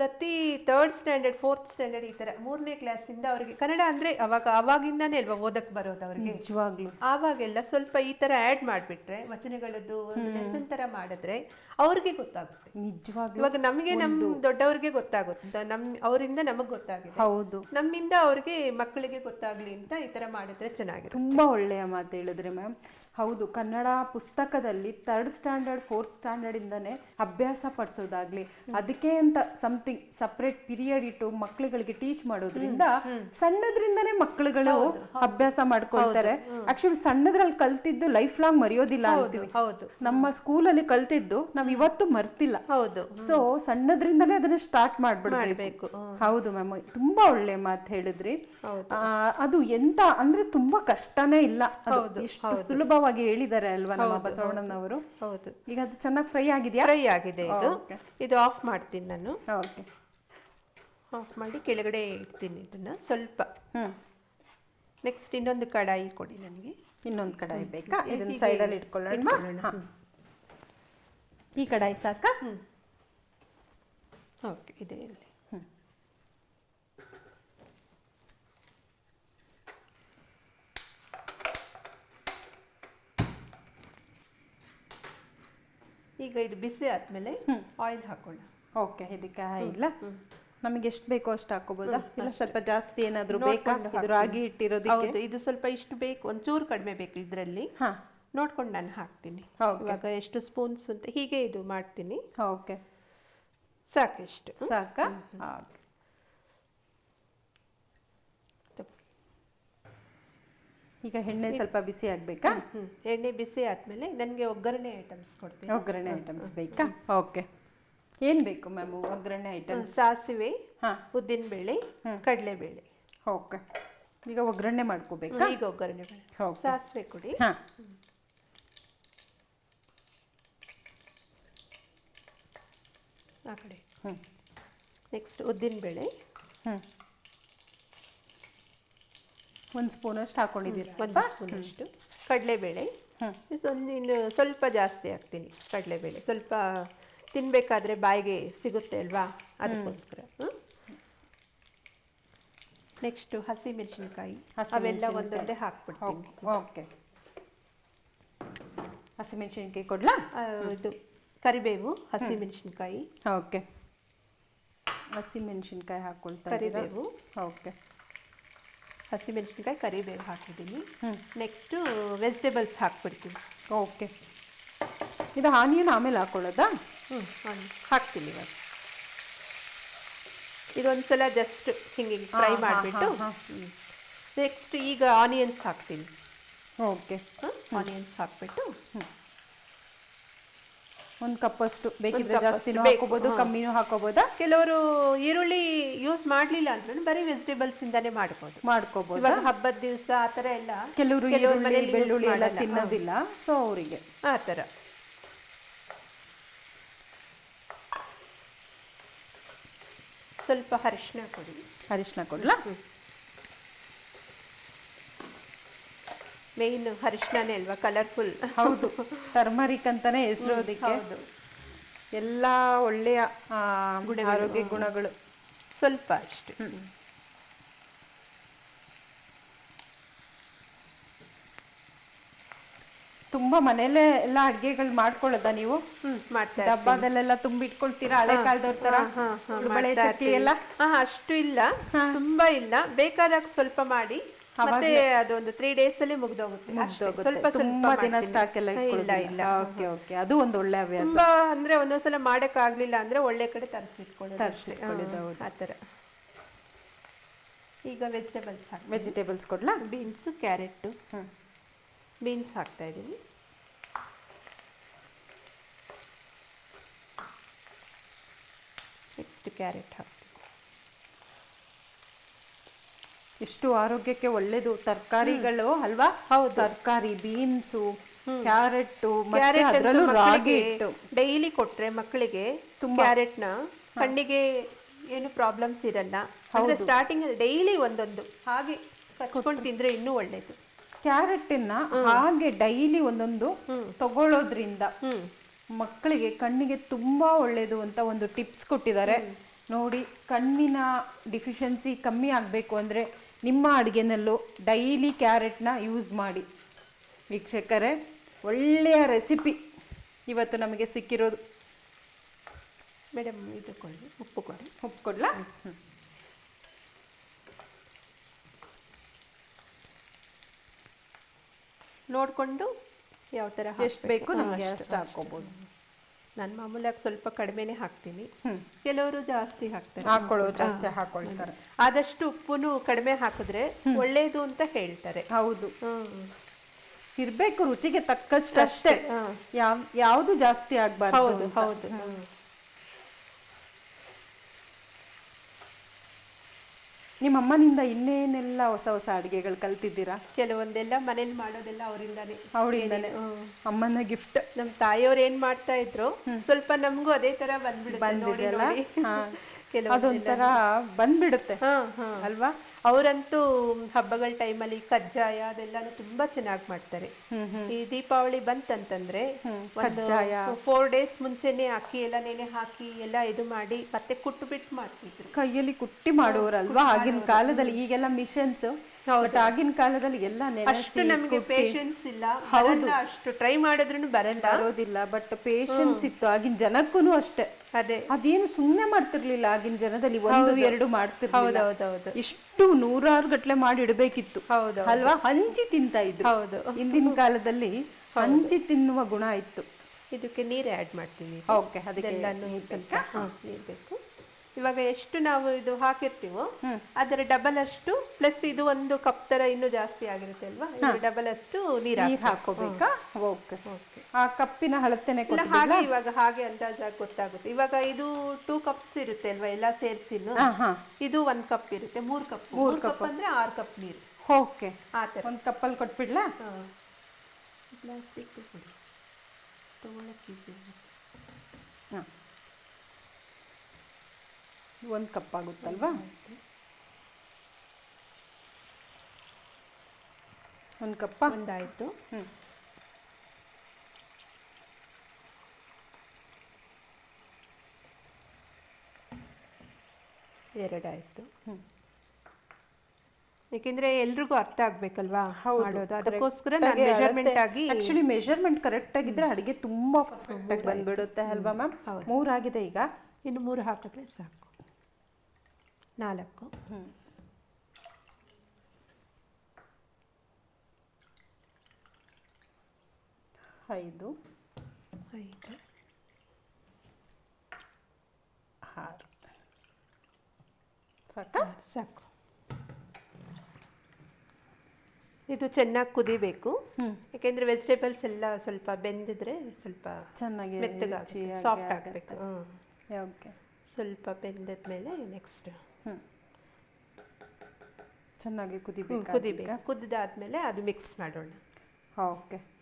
ಪ್ರತಿ ತರ್ಡ್ ಸ್ಟ್ಯಾಂಡರ್ಡ್ ಫೋರ್ತ್ ಸ್ಟ್ಯಾಂಡರ್ಡ್ ಈ ತರ ಮೂರನೇ ಕ್ಲಾಸಿಂದ ಅವರಿಗೆ ಕನ್ನಡ ಅಂದ್ರೆ ಅವಾಗ ಅವಾಗಿಂದಾನೇ ಅಲ್ವಾ ಓದಕ್ ಬರೋದು ಅವ್ರಿಗೆ? ನಿಜವಾಗ್ಲು. ಆವಾಗೆಲ್ಲ ಸ್ವಲ್ಪ ಈ ತರ ಆಡ್ ಮಾಡ್ಬಿಟ್ರೆ ವಚನಗಳದ್ದು ಒಂದು ಲೆಸನ್ ತರ ಮಾಡಿದ್ರೆ ಅವ್ರಿಗೆ ಗೊತ್ತಾಗುತ್ತೆ. ನಿಜವಾಗ್ಲೂ. ಇವಾಗ ನಮಗೆ ನಮ್ ದೊಡ್ಡವ್ರಿಗೆ ಗೊತ್ತಾಗುತ್ತೆ. ನಮ್ ಅವರಿಂದ ನಮಗ್ ಗೊತ್ತಾಗಿದೆ. ಹೌದು. ನಮ್ಮಿಂದ ಅವ್ರಿಗೆ ಮಕ್ಕಳಿಗೆ ಗೊತ್ತಾಗ್ಲಿ ಅಂತ ಈ ತರ ಮಾಡಿದ್ರೆ ಚೆನ್ನಾಗಿದೆ ತುಂಬಾ ಒಳ್ಳೆಯ ಮಾತು ಹೇಳಿದ್ರೆ ಮ್ಯಾಮ್ ಹೌದು ಕನ್ನಡ ಪುಸ್ತಕದಲ್ಲಿ ಥರ್ಡ್ ಸ್ಟ್ಯಾಂಡರ್ಡ್ ಫೋರ್ತ್ ಸ್ಟ್ಯಾಂಡರ್ಡ್ ಇಂದನೇ ಅಭ್ಯಾಸ ಪಡಿಸೋದಾಗ್ಲಿ. ಅದಕ್ಕೆ ಅಂತ ಸಮಥಿಂಗ್ ಸಪ್ರೇಟ್ ಪೀರಿಯಡ್ ಇಟ್ಟು ಮಕ್ಕಳುಗಳಿಗೆ ಟೀಚ್ ಮಾಡೋದ್ರಿಂದ ಸಣ್ಣದ್ರಿಂದನೇ ಮಕ್ಕಳುಗಳು ಅಭ್ಯಾಸ ಮಾಡ್ಕೊಳ್ತಾರೆ. ಆಕ್ಚುಲಿ ಸಣ್ಣದ್ರಲ್ಲಿ ಕಲ್ತಿದ್ದು ಲೈಫ್ ಲಾಂಗ್ ಮರೆಯೋದಿಲ್ಲ ಅಂತೀವಿ. ಹೌದು. ನಮ್ಮ ಸ್ಕೂಲಲ್ಲಿ ಕಲ್ತಿದ್ದು ನಾವ್ ಇವತ್ತು ಮರ್ತಿಲ್ಲ. ಹೌದು ಸೊ ಸಣ್ಣದ್ರಿಂದನೇ ಅದನ್ನ ಸ್ಟಾರ್ಟ್ ಮಾಡ್ಬಿಡ್ಬೇಕು. ಹೌದು ಮ್ಯಾಮ್ ತುಂಬಾ ಒಳ್ಳೆ ಮಾತು ಹೇಳಿದ್ರಿ. ಅದು ಎಂತ ಅಂದ್ರೆ ತುಂಬಾ ಕಷ್ಟನೇ ಇಲ್ಲ. ಎಷ್ಟು ಸುಲಭವಾಗಿ ಹೇಳಿದ್ದಾರೆ ಅಲ್ವಾ ನಮ್ಮ ಬಸವಣ್ಣನವರು? ಹೌದು ಈಗ ಅದು ಚೆನ್ನಾಗಿ ಫ್ರೈ ಆಗಿದೆಯಾ? ಫ್ರೈ ಆಗಿದೆ ಇದು. ಇದು ಆಫ್ ಮಾಡ್ತೀನಿ ನಾನು. ಓಕೆ ಆಫ್ ಮಾಡಿ ಕೆಳಗಡೆ ಇಡ್ತೀನಿ ಇದನ್ನು ಸ್ವಲ್ಪ. ನೆಕ್ಸ್ಟ್ ಇನ್ನೊಂದು ಕಡಾಯಿ ಕೊಡಿ ನನಗೆ. ಇನ್ನೊಂದು ಕಡಾಯಿ ಬೇಕಾ? ಇದನ್ನ ಸೈಡಲ್ಲಿ ಇಟ್ಕೊಳ್ಳೋಣ. ಈ ಕಡಾಯಿ ಸಾಕಾ? ಓಕೆ ಇದೆ ಇಲ್ಲಿ. ಈಗ ಇದು ಬಿಸಿ ಆದ್ಮೇಲೆ ಆಯಿಲ್ ಹಾಕೋಣ. ಓಕೆ ಇದಕ್ಕೆ ಇಲ್ಲ? ನಮಗೆ ಎಷ್ಟು ಬೇಕೋ ಅಷ್ಟು ಹಾಕೋಬೋದಾ ಇಲ್ಲ ಸ್ವಲ್ಪ ಜಾಸ್ತಿ ಏನಾದರೂ ಬೇಕಾ? ಇದು ರಾಗಿ ಇಟ್ಟಿರೋದಕ್ಕೆ? ಇದು ಸ್ವಲ್ಪ ಇಷ್ಟು ಬೇಕು ಒಂಚೂರು ಕಡಿಮೆ ಬೇಕು ಇದರಲ್ಲಿ. ಹಾ. ನೋಡ್ಕೊಂಡು ನಾನು ಹಾಕ್ತೀನಿ. ಇವಾಗ ಎಷ್ಟು ಸ್ಪೂನ್ಸ್ ಅಂತ ಹೀಗೆ ಇದು ಮಾಡ್ತೀನಿ. ಓಕೆ ಸಾಕಿಷ್ಟು. ಸಾಕಾ? ಓಕೆ ಈಗ ಎಣ್ಣೆ ಸ್ವಲ್ಪ ಬಿಸಿ ಆಗ್ಬೇಕಾ? ಎಣ್ಣೆ ಬಿಸಿ ಆದ್ಮೇಲೆ ನನಗೆ ಒಗ್ಗರಣೆ ಐಟಮ್ಸ್ ಕೊಡ್ತೀನಿ. ಒಗ್ಗರಣೆ ಐಟಮ್ಸ್ ಬೇಕಾ? ಓಕೆ ಏನು ಬೇಕು ಮ್ಯಾಮ್ ಒಗ್ಗರಣೆ ಐಟಮ್ ಸಾಸಿವೆ ಹಾಂ. ಕಡಲೆ ಕಡಲೆಬೇಳೆ. ಓಕೆ ಈಗ ಒಗ್ಗರಣೆ ಮಾಡ್ಕೋಬೇಕಾ? ಈಗ ಒಗ್ಗರಣೆ ಸಾಸಿವೆ ಕೊಡಿ. ಹಾಂ. ಆ ಕಡೆ. ಹ್ಞೂ ನೆಕ್ಸ್ಟ್ ಉದ್ದಿನಬೇಳೆ. ಹ್ಞೂ ಒಂದು ಸ್ಪೂನಷ್ಟು ಹಾಕೊಂಡಿದ್ದೀರಾ. ಒಂದು ಸ್ಪೂನಷ್ಟು ಕಡಲೆಬೇಳೆ. ಒಂದು ಇನ್ನು ಸ್ವಲ್ಪ ಜಾಸ್ತಿ ಹಾಕ್ತೀನಿ ಕಡಲೆಬೇಳೆ. ಸ್ವಲ್ಪ ತಿನ್ನಬೇಕಾದ್ರೆ ಬಾಯಿಗೆ ಸಿಗುತ್ತೆ ಅಲ್ವಾ? ಅದಕ್ಕೋಸ್ಕರ. ನೆಕ್ಸ್ಟು ಹಸಿ ಮೆಣಸಿನ್ಕಾಯಿ ಹಸಿ ಅವೆಲ್ಲ ಒಂದೊಂದೇ ಹಾಕ್ಬಿಡ್ತೀನಿ. ಓಕೆ ಹಸಿಮೆಣಸಿನ್ಕಾಯಿ ಕೊಡ್ಲಾ? ಆ, ಇದು ಕರಿಬೇವು ಹಸಿ ಮೆಣಸಿನ್ಕಾಯಿ ಓಕೆ. ಹಸಿಮೆಣಸಿನ್ಕಾಯಿ ಹಾಕ್ಕೊಳ್ತಾ ಇದ್ದೀರಾ? ಕರಿಬೇವು. ಓಕೆ. ಹಸಿ ಮೆಣಸಿನ್ಕಾಯಿ ಕರಿಬೇವು ಹಾಕಿದ್ದೀನಿ. ನೆಕ್ಸ್ಟು ವೆಜಿಟೇಬಲ್ಸ್ ಹಾಕ್ಬಿಡ್ತೀನಿ. ಓಕೆ. ಇದು ಆನಿಯನ್ ಆಮೇಲೆ ಹಾಕ್ಕೊಳ್ಳೋದಾ ಹ್ಞೂ ಹಾಕ್ತೀನಿ ಇವಾಗ. ಇದೊಂದು ಸಲ ಜಸ್ಟ್ ಹಿಂಗೆ ಫ್ರೈ ಮಾಡಿಬಿಟ್ಟು ನೆಕ್ಸ್ಟ್ ಈಗ ಆನಿಯನ್ಸ್ ಹಾಕ್ತೀನಿ. ಓಕೆ. ಆನಿಯನ್ಸ್ ಹಾಕ್ಬಿಟ್ಟು ಒಂದು ಕಪ್ಪಷ್ಟು ಬೇಕಿದ್ರೆ ಜಾಸ್ತಿ ಜಾಸ್ತಿನೂ ಬೇಕು, ಕಮ್ಮಿನೂ ಹಾಕೋಬಹುದಾ ಕೆಲವರು ಈರುಳ್ಳಿ ಯೂಸ್ ಮಾಡ್ಲಿಲ್ಲ ಅಂದ್ರೆ ಬರೀ ವೆಜಿಟೇಬಲ್ಸ್ ಇಂದಾನೆ ಮಾಡ್ಬೋದು. ಮಾಡ್ಕೋಬಹುದು ಇವಾಗ ಹಬ್ಬದ ದಿವಸ ಆತರ ಎಲ್ಲ ಕೆಲವರು ಈರುಳ್ಳಿ ಬೆಳ್ಳುಳ್ಳಿ ಎಲ್ಲ ತಿನ್ನೋದಿಲ್ಲ. ಸೊ ಅವರಿಗೆ. ಆ ಥರ. ಸ್ವಲ್ಪ ಅರಿಶಿನ ಕೊಡಿ. ಅರಿಶಿನ ಕೊಡ್ಲಾ? ಮೇಯ್ನ್ ಅರಿಶಿನನೇ ಅಲ್ವಾ? ಕಲರ್ಫುಲ್ ಹೌದು. ಟರ್ಮರಿಕ್ ಅಂತಾನೆ ಹೆಸರು ಅದಕ್ಕೆ ಎಲ್ಲ ಒಳ್ಳೆಯ ಆರೋಗ್ಯ ಗುಣಗಳು. ಸ್ವಲ್ಪ ಅಷ್ಟೆ. ತುಂಬಾ ಮನೇಲೆ ಎಲ್ಲ ಅಡ್ಗೆಗಳು ಮಾಡ್ಕೊಳ್ಳೋದಾ ನೀವು? ಹ್ಮ್ ಹಬ್ಬದಲ್ಲೆಲ್ಲ ತುಂಬಿಟ್ಕೊಳ್ತೀರಾ? ಹಳೆ ಕಾಲದವ್ರ ತರ? ಬಳೆ ಚಕ್ಲಿ ಎಲ್ಲ? ಅಷ್ಟು ಇಲ್ಲ. ತುಂಬಾ ಇಲ್ಲ. ಬೇಕಾದಾಗ ಸ್ವಲ್ಪ ಮಾಡಿ. ಮತ್ತೆ ಅದೊಂದು ತ್ರೀ ಡೇಸ್ ಅಲ್ಲಿ ಮುಗ್ದೋಗುತ್ತೆ. ಸ್ವಲ್ಪ ತುಂಬಾ ದಿನ ಸ್ಟಾಕ್ ಎಲ್ಲ ಇಲ್ಲ ಇಲ್ಲ. ಓಕೆ ಓಕೆ ಅದು ಒಂದು ಒಳ್ಳೆ ಅಭ್ಯಾಸ ತುಂಬಾ ಅಂದ್ರೆ ಒಂದೊಂದ್ಸಲ ಮಾಡಕ್ ಆಗ್ಲಿಲ್ಲ ಅಂದ್ರೆ ಒಳ್ಳೆ ಕಡೆ ತರಿಸಿಟ್ಕೊಳ್ಳೋದು ಆತರ ಈಗ ವೆಜಿಟೇಬಲ್ಸ್ ಹಾಕಿ ವೆಜಿಟೇಬಲ್ಸ್ ಕೊಡ್ಲಾ? ಬೀನ್ಸ್ ಕ್ಯಾರೆಟ್ ಬೀನ್ಸ್ ಹಾಕ್ತಾ ಇದ್ದೀನಿ. ನೆಕ್ಸ್ಟ್ ಕ್ಯಾರೆಟ್ ಹಾಕ್ತೀನಿ. ಎಷ್ಟು ಆರೋಗ್ಯಕ್ಕೆ ಒಳ್ಳೇದು. ತರಕಾರಿಗಳು ಅಲ್ವಾ? ಹೌದು. ತರಕಾರಿ ಬೀನ್ಸು ಕ್ಯಾರೆಟ್ ಮತ್ತೆ ಕ್ಯಾರೆಟ್ ಅದ್ರಲ್ಲೂ ರಾಗಿ ಹಿಟ್ಟು. ಡೈಲಿ ಕೊಟ್ರೆ ಮಕ್ಕಳಿಗೆ ಕ್ಯಾರೆಟ್ನ ಕಣ್ಣಿಗೆ ಏನು ಪ್ರಾಬ್ಲಮ್ಸ್ ಇರಲ್ಲ. ಹೌದು. ಸ್ಟಾರ್ಟಿಂಗ್ ಡೈಲಿ ಒಂದೊಂದು ಹಾಗೆ ಕಚ್ಕೊಂಡು ತಿಂದ್ರೆ ಇನ್ನೂ ಒಳ್ಳೇದು. ಕ್ಯಾರೆಟ್ನ ಹಾಗೆ ಡೈಲಿ ಒಂದೊಂದು ತಗೊಳ್ಳೋದ್ರಿಂದ ಮಕ್ಕಳಿಗೆ ಕಣ್ಣಿಗೆ ತುಂಬಾ ಒಳ್ಳೇದು ಅಂತ ಒಂದು ಟಿಪ್ಸ್ ಕೊಟ್ಟಿದ್ದಾರೆ. ನೋಡಿ ಕಣ್ಣಿನ ಡಿಫಿಷಿಯನ್ಸಿ ಕಮ್ಮಿ ಆಗಬೇಕು ಅಂದರೆ ನಿಮ್ಮ ಅಡುಗೆನಲ್ಲೂ ಡೈಲಿ ಕ್ಯಾರೆಟ್ನ ಯೂಸ್ ಮಾಡಿ. ವೀಕ್ಷಕರೇ ಒಳ್ಳೆಯ ರೆಸಿಪಿ ಇವತ್ತು ನಮಗೆ ಸಿಕ್ಕಿರೋದು. ಮೇಡಮ್ ಇದು ಕೊಡಿ ಉಪ್ಪು ಕೊಡಿ ಉಪ್ಪು ಕೊಡಲ? ನೋಡಿಕೊಂಡು ಯಾವ ಥರ ಎಷ್ಟು ಬೇಕು ನಮಗೆ ಅಷ್ಟು ಹಾಕ್ಕೋಬೋದು ನಾನು ಮಾಮೂಲಾಗಿ ಸ್ವಲ್ಪ ಕಡಿಮೆನೇ ಹಾಕ್ತೀನಿ. ಕೆಲವರು ಜಾಸ್ತಿ ಹಾಕ್ತಾರೆ. ಜಾಸ್ತಿ ಹಾಕೊಳ್ತಾರೆ ಆದಷ್ಟು ಉಪ್ಪುನು ಕಡಿಮೆ ಹಾಕಿದ್ರೆ ಒಳ್ಳೇದು ಅಂತ ಹೇಳ್ತಾರೆ. ಹೌದು. ಇರ್ಬೇಕು ರುಚಿಗೆ ತಕ್ಕಷ್ಟು ಅಷ್ಟೇ ಯಾವ ಯಾವುದು ಜಾಸ್ತಿ ಆಗ್ಬಾರ್ದು ಹೌದು ಹೌದು ನಿಮ್ಮ ಅಮ್ಮನಿಂದ ಇನ್ನೇನೆಲ್ಲ ಹೊಸ ಹೊಸ ಅಡುಗೆಗಳು ಕಲ್ತಿದ್ದೀರಾ? ಕೆಲವೊಂದೆಲ್ಲ ಮನೇಲಿ ಮಾಡೋದೆಲ್ಲ ಅವರಿಂದಾನೆ. ಅವಳಿಂದಾನೆ ಅಮ್ಮನ ಗಿಫ್ಟ್ ನಮ್ಮ ತಾಯಿಯವ್ರು ಏನ್ ಮಾಡ್ತಾ ಇದ್ರು ಸ್ವಲ್ಪ ನಮಗೂ ಅದೇ ತರ ಬಂದ್ಬಿಡುತ್ತೆ ಬಂದಿದೆಯಲ್ಲ? ಅದೊಂಥರ ಬಂದ್ಬಿಡುತ್ತೆ. ಹಾ ಹಾ. ಅಲ್ವಾ? ಅವರಂತೂ ಹಬ್ಬಗಳ ಟೈಮಲ್ಲಿ ಕಜ್ಜಾಯ ಅದೆಲ್ಲಾನು ತುಂಬಾ ಚೆನ್ನಾಗಿ ಮಾಡ್ತಾರೆ. ಈ ದೀಪಾವಳಿ ಬಂತಂತಂದ್ರೆ ಕಜ್ಜಾಯ. ಫೋರ್ ಡೇಸ್ ಮುಂಚೆನೆ ಅಕ್ಕಿ ಎಲ್ಲ ನೆನೆ ಹಾಕಿ ಎಲ್ಲ ಇದು ಮಾಡಿ ಮತ್ತೆ ಕುಟ್ಟು ಬಿಟ್ಟು ಮಾಡ್ತಿದ್ರು. ಕೈಯಲ್ಲಿ ಕುಟ್ಟಿ ಮಾಡೋರಲ್ವಾ ಆಗಿನ ಕಾಲದಲ್ಲಿ? ಈಗೆಲ್ಲ ಮಿಷನ್ಸ್ ಆಗಿನ ಕಾಲದಲ್ಲಿ ಎಲ್ಲ ಅಷ್ಟು ನಮಗೆ ಪೇಷನ್ಸ್ ಇಲ್ಲ. ಅಷ್ಟು. ಟ್ರೈ ಮಾಡಿದ್ರು ಬರಲ್ಲ. ಬರೋದಿಲ್ಲ ಬಟ್ ಪೇಷನ್ಸ್ ಇತ್ತು. ಆಗಿನ ಜನಕ್ಕೂ ಅಷ್ಟೇ. ಅದೇ. ಅದೇನು ಸುಮ್ಮನೆ ಮಾಡ್ತಿರ್ಲಿಲ್ಲ ಆಗಿನ ಜನದಲ್ಲಿ ಒಂದು ಎರಡು ಮಾಡ್ತಿರ್ಲಿಲ್ಲ. ಇಷ್ಟು ನೂರಾರು ಗಟ್ಲೆ ಮಾಡಿ ಇಡಬೇಕಿತ್ತು ಹೌದು. ಅಲ್ವಾ? ಹಂಚಿ ತಿಂತ ಇದ್ರು. ಹೌದು. ಹಿಂದಿನ ಕಾಲದಲ್ಲಿ ಹಂಚಿ ತಿನ್ನುವ ಗುಣ ಇತ್ತು. ಇದಕ್ಕೆ ನೀರು ಆ್ಯಡ್ ಮಾಡ್ತೀವಿ. ಓಕೆ ಅದಕ್ಕೆ ನೀರು ಬೇಕು ಇವಾಗ ಎಷ್ಟು ನಾವು ಇದು ಹಾಕಿರ್ತೀವೋ ಅದರ ಡಬಲ್ ಅಷ್ಟು ಪ್ಲಸ್ ಇದು ಒಂದು ಕಪ್ ತರ ಇನ್ನೂ ಜಾಸ್ತಿ ಆಗಿರುತ್ತೆ ಅಲ್ವಾ? ಡಬಲ್ ಅಷ್ಟು ನೀರು ನೀರ್ ಹಾಕೋಬೇಕಾ. ಓಕೆ. ಆ ಕಪ್ಪಿನ ಹಾಗೆ ಇವಾಗ ಹಾಗೆ ಅಂದಾಜಾಗಿ ಗೊತ್ತಾಗುತ್ತೆ. ಇವಾಗ ಇದು ಟೂ ಕಪ್ಸ್ ಇರುತ್ತೆ ಅಲ್ವಾ ಎಲ್ಲ ಹಾ ಇದು ಒಂದ್ ಕಪ್ ಇರುತ್ತೆ ಮೂರ್ ಕಪ್ ಮೂರ್ ಕಪ್ ಅಂದ್ರೆ ಆರ್ ಕಪ್ ನೀರು. ಓಕೆ. ಆ ಒಂದು ಕಪ್ಪಲ್ಲಿ ಕೊಟ್ಬಿಡ್ಲಾ? ಪ್ಲಾಸ್ಟಿಕ್ ಕೊಡಿ. ತಗೊಳಕ್ಕೆ ಹಾ. ಒಂದ್ ಕಪ್ ಆಗುತ್ತಲ್ವಾ ಒಂದು ಕಪ್ಪ? ಒಂದಾಯಿತು. ಹ್ಮ್. ಎರಡಾಯಿತು. ಹ್ಮ್. ಯಾಕೆಂದ್ರೆ ಎಲ್ರಿಗೂ ಅರ್ಥ ಆಗ್ಬೇಕಲ್ವಾ ಹೌದು ಮಾಡೋದು? ಅದಕ್ಕೋಸ್ಕರ ನಾನು ಮೆಜರ್ಮೆಂಟ್ ಆಗಿ ಆಕ್ಚುಲಿ ಮೆಜರ್ಮೆಂಟ್ ಕರೆಕ್ಟ್ ಆಗಿದ್ರೆ ಅಡುಗೆ ತುಂಬಾ ಪರ್ಫೆಕ್ಟ್ ಆಗಿ ಬಂದ್ಬಿಡುತ್ತೆ ಅಲ್ವಾ ಮ್ಯಾಮ್ ಮೂರಾಗಿದೆ ಈಗ. ಇನ್ನು ಮೂರು ಹಾಕಿದ್ರೆ ಸಾಕು. ನಾಲ್ಕು. ಐದು. ಐದು. ಆರು. ಸಾಕಾ? ಸಾಕು. ಇದು ಚೆನ್ನಾಗಿ ಕುದಿಬೇಕು. ಯಾಕೆಂದ್ರೆ ವೆಜಿಟೇಬಲ್ಸ್ ಎಲ್ಲ ಸ್ವಲ್ಪ ಬೆಂದಿದ್ರೆ ಸ್ವಲ್ಪ ಚೆನ್ನಾಗಿ ಮೆತ್ತಗಾಗಿ ಸಾಫ್ಟ್. ಆಗಬೇಕು. ಓಕೆ ಸ್ವಲ್ಪ ಬೆಂದದ್ಮೇಲೆ ನೆಕ್ಸ್ಟ್ ಹ್ಮ್ ಚೆನ್ನಾಗಿ ಕುದಿಬೇಕು. ಕುದಿಬೇಕು ಕುದ್ದಾದ್ಮೇಲೆ ಅದು ಮಿಕ್ಸ್ ಮಾಡೋಣ. ಓಕೆ.